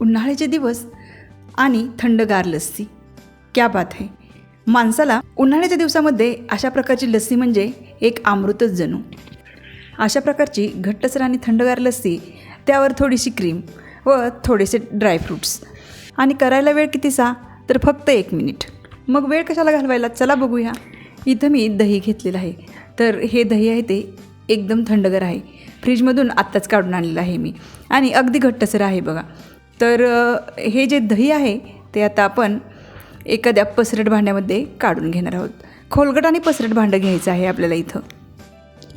उन्हाळ्याचे दिवस आणि थंडगार लस्सी. क्या बात आहे माणसाला उन्हाळ्याच्या दिवसामध्ये अशा प्रकारची लस्सी म्हणजे एक अमृतच जणू. अशा प्रकारची घट्टसर आणि थंडगार लस्सी त्यावर थोडीशी क्रीम व थोडेसे ड्रायफ्रूट्स आणि करायला वेळ कितीसा तर फक्त एक मिनिट मग वेळ कशाला घालवायला? चला बघूया. इथं मी दही घेतलेलं आहे. तर हे दही आहे ते एकदम थंडगार आहे. फ्रीजमधून आत्ताच काढून आणलेलं आहे मी. आणि अगदी घट्टसर आहे बघा. तर हे जे दही आहे ते आता आपण एखाद्या पसरट भांड्यामध्ये काढून घेणार आहोत. खोलगट आणि पसरट भांडं घ्यायचं आहे आपल्याला इथं.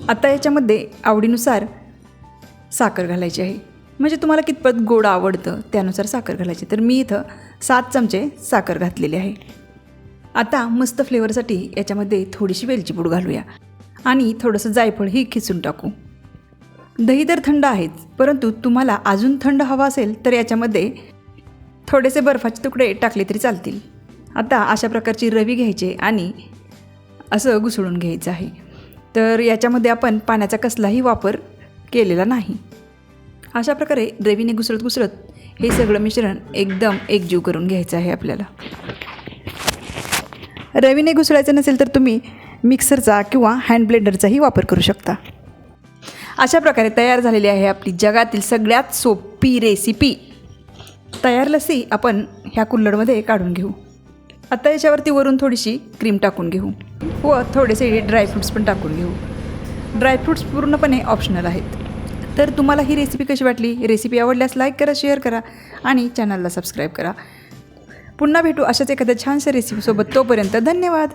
आता याच्यामध्ये आवडीनुसार साखर घालायची आहे. म्हणजे तुम्हाला कितपत गोड आवडतं त्यानुसार साखर घालायची. तर मी इथं सात चमचे साखर घातलेली आहे. आता मस्त फ्लेवरसाठी याच्यामध्ये थोडीशी वेलची पूड घालूया. आणि थोडंसं जायफळही खिचून टाकू. दही तर थंड आहेच परंतु तुम्हाला अजून थंड हवा असेल तर याच्यामध्ये थोडेसे बर्फाचे तुकडे टाकले तरी चालतील. आता अशा प्रकारची रवी घ्यायची आणि असं घुसळून घ्यायचं आहे. तर याच्यामध्ये आपण पाण्याचा कसलाही वापर केलेला नाही. अशा प्रकारे रवीने घुसळत घुसळत हे सगळं मिश्रण एकदम एकजीव करून घ्यायचं आहे आपल्याला. रवीने घुसळायचं नसेल तर तुम्ही मिक्सरचा किंवा हँड ब्लेंडरचाही वापर करू शकता. अशा प्रकारे तयार झालेली आहे आपली जगातील सगळ्यात सोपी रेसिपी तयार लस्सी आपण ह्या कुल्लडमध्ये काढून घेऊ. आता याच्यावरती वरून थोडीशी क्रीम टाकून घेऊ. व थोडेसे ड्रायफ्रूट्स पण टाकून घेऊ. ड्रायफ्रूट्स पूर्णपणे ऑप्शनल आहेत. तर तुम्हाला ही रेसिपी कशी वाटली? रेसिपी आवडल्यास लाईक करा शेअर करा आणि चॅनलला सबस्क्राईब करा. पुन्हा भेटू अशाच एखाद्या छानशा रेसिपीसोबत तोपर्यंत धन्यवाद.